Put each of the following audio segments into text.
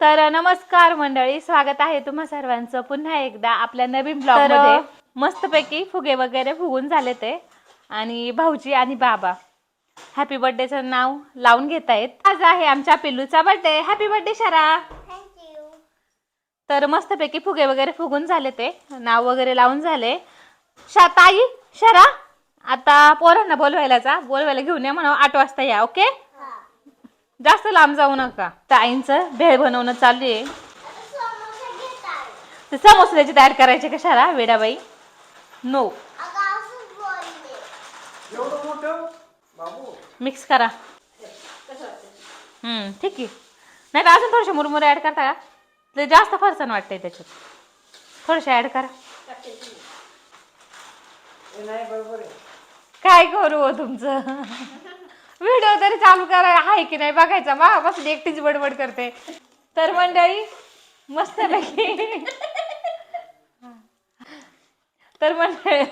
तर नमस्कार मंडळी स्वागत आहे तुम्हा सर्वांचं. पुन्हा एकदा आपल्या नवीन ब्लॉगमध्ये मस्तपैकी फुगे वगैरे फुगून झाले ते. आणि भाऊजी आणि बाबा हॅपी बर्थडेचं नाव लावून घेत आहेत. आज आहे आमच्या पिल्लूचा बर्थडे हॅपी बर्थडे शरा तर मस्तपैकी फुगे वगैरे फुगून झाले ते. नाव वगैरे लावून झाले. शा ताई शरा आता पोरांना बोलवायला जा. बोलवायला घेऊन या म्हणा आठ वाजता या ओके जास्त लांब जाऊ नका. ताईंचं भेळ बनवणं चालू आहे. ते समोसे त्याची तयार करायचे कशाला वेडाबाई? नो मिक्स करा. हम्म ठीक आहे. नाही तर अजून थोडेसे मुरमुरे ऍड करता का? ते जास्त फरसाण वाटतंय त्याच्यात. थोडेसे ऍड करा. काय करू हो तुमचं? व्हिडिओ तरी चालू करा. आहे की नाही बघायचा? मा बस एकटीच बडबड करते. तर मंडळी मस्त तर मंडळी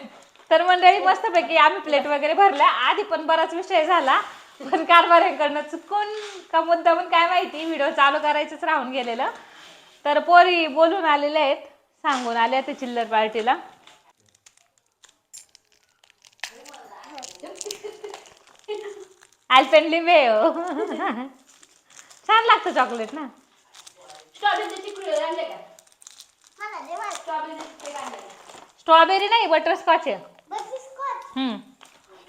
तर मंडळी मस्तपैकी आम्ही प्लेट वगैरे भरल्या. आधी पण बराच विषय झाला. पण कारभाऱ्यांकडनं चुकून का मुद्दा पण काय माहिती व्हिडिओ चालू करायचंच राहून गेलेलं. तर पोरी बोलून आलेले आहेत. सांगून आल्या ते चिल्लर पार्टीला. अल्पेनली हो छान लागतं चॉकलेट ना स्ट्रॉबेरी नाही बटरस्कॉच आहे हम्म.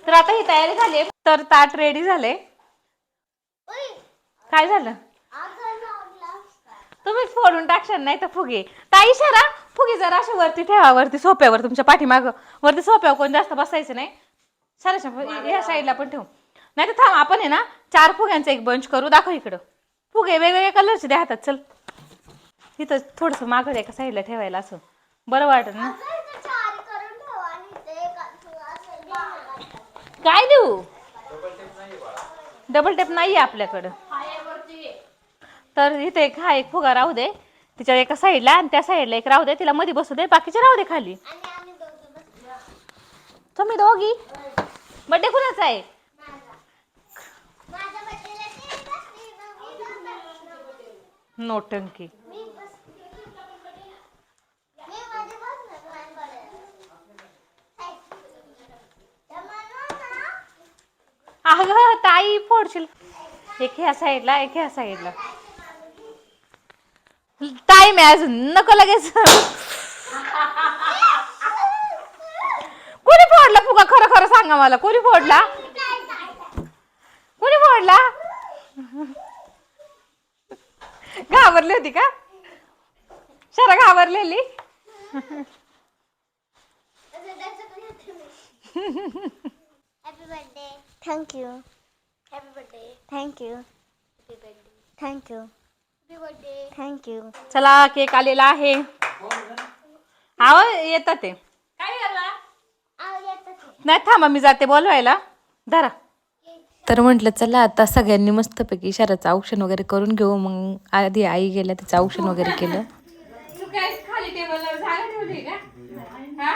तर आता ही तयारी झाली तर ताट रेडी झाले. काय झालं? तुम्हीच फोडून टाकशाल नाही तर फुगे. ताई शरा फुगे जरा अशी वरती ठेवा वरती सोप्यावर तुमच्या पाठीमाग. वरती सोप्यावर कोण जास्त बसायचं नाही. सराच्या या साईडला पण ठेवू. नाही तर थांब आपण आहे ना चार फुग्यांचा एक बंच करू. दाखव इकडं. फुगे वेगवेगळ्या कलरचे द्या हातात चल. इथं थोडंसं मागं एका साईडला ठेवायला असं. बरं वाटत ना? काय देऊ? डबल टेप नाही आहे आपल्याकडं. तर इथे एक हा एक फुगा राहू दे. तिच्या एका साईडला आणि त्या साईडला एक राहू दे. तिला मध्ये बसू दे बाकीचे राहू दे खाली. तुम्ही दोघी? बड्डे कुणाचा आहे? नोटंकी अग ताई फोडशील. एक ह्या साईडला एक ह्या साईडला ताई आहे अजून नको लगेच. कोणी फोडला फुगा? खरं खरं सांगा मला. कोणी फोडला कोणी फोडला घाबरली होती का? शरा घाबरलेली. Thank you thank you thank you thank you चला केक आलेला आहे. आव येतात ते. नाही थांबा मी जाते बोलवायला. धरा. तर म्हटलं चला आता सगळ्यांनी मस्तपैकी शहराचं औक्षण वगैरे करून घेऊ. मग आधी आई गेल्या तिचं औक्षण वगैरे केलं. खाली टेबलवर जागा ठेवली का? हा?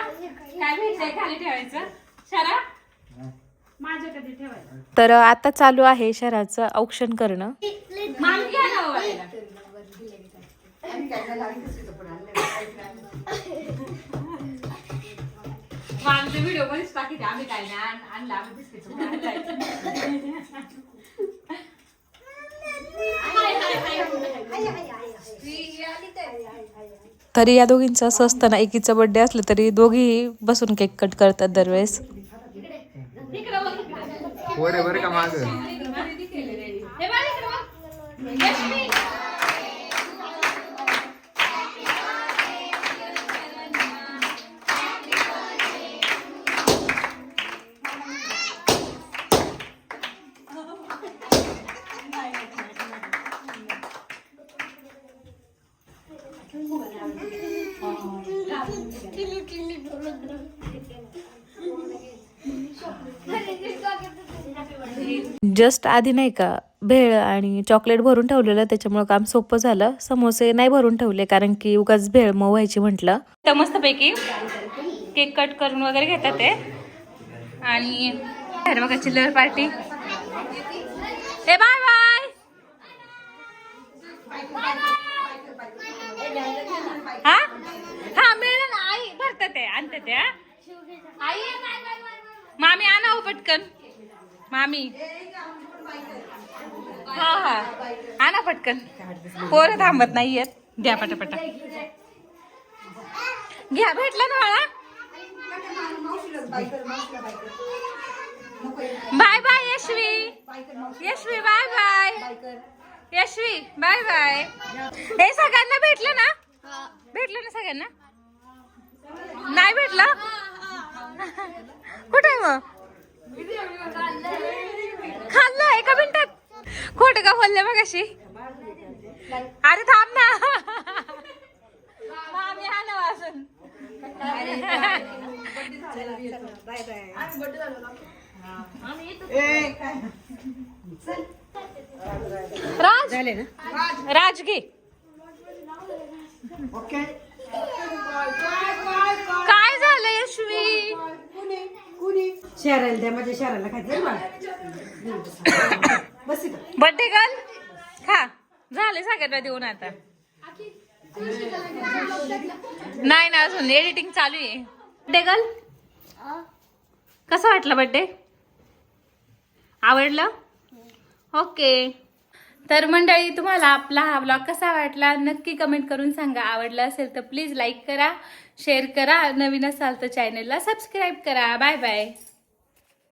काय भेटलंय खाली ठेवायचं? शरा? माझ्या कधी ठेवायचं? तर आता चालू आहे शहराचं औक्षण करणं. आमचे व्हिडिओ मध्येच टाकीते आम्ही काय नाही. आण- आणलं आम्ही बिस्किटचं आणलंय. तरी या दोघींचं असं असतं ना एकीचं बर्थडे असलं तरी दोघी बसून केक कट करतात दरवेळेस. वर बरं का माग? जस्ट आधी नाही का भेळ आणि चॉकलेट भरून ठेवलेलं त्याच्यामुळे काम सोपं झालं. समोसे नाही भरून ठेवले कारण की उगाच भेळ मऊ व्हायची म्हटलं. तर मस्तपैकी केक कट करून वगैरे घेतात ते. आणि बघा चिल्लर पार्टी. ए बाय बाय! हा? हा मिळेल ना आई भरत ते आणते ते? आई. मामी आणा हो पटकन. मामी. हा हा. आणा पटकन. पोरं थांबत नाहीयेत. द्या पटापटा. घ्या भेटलं ना मला bye bye Yashvi. Yashvi bye bye. Yashvi bye bye. हे सगळ्यांना भेटलं ना? भेटलं ना सगळ्यांना? नाही भेटलं? कुठे आहे मग? खाल्लं एका मिनिटात. खोट का बोलले मग अशी अरे थांब ना. हा राज झाले ना राज. घे ओके काय झालं यशवी शहराला द्या माझ्या शहराला खायचं बस इथं. बर्थडे गर्ल खा. झाले सगळ्यांना देऊन आता. नाही ना अजून एडिटिंग चालू आहे. बड्डे गर्ल कसं वाटलं बड्डे? आवडलं? ओके. तर मंडळी तुम्हाला आपला हा ब्लॉग कसा वाटला? नक्की कमेंट करून सांगा. आवडला असेल तर प्लीज लाईक करा शेअर करा. नवीन असाल तर चॅनलला सबस्क्राईब करा. Bye bye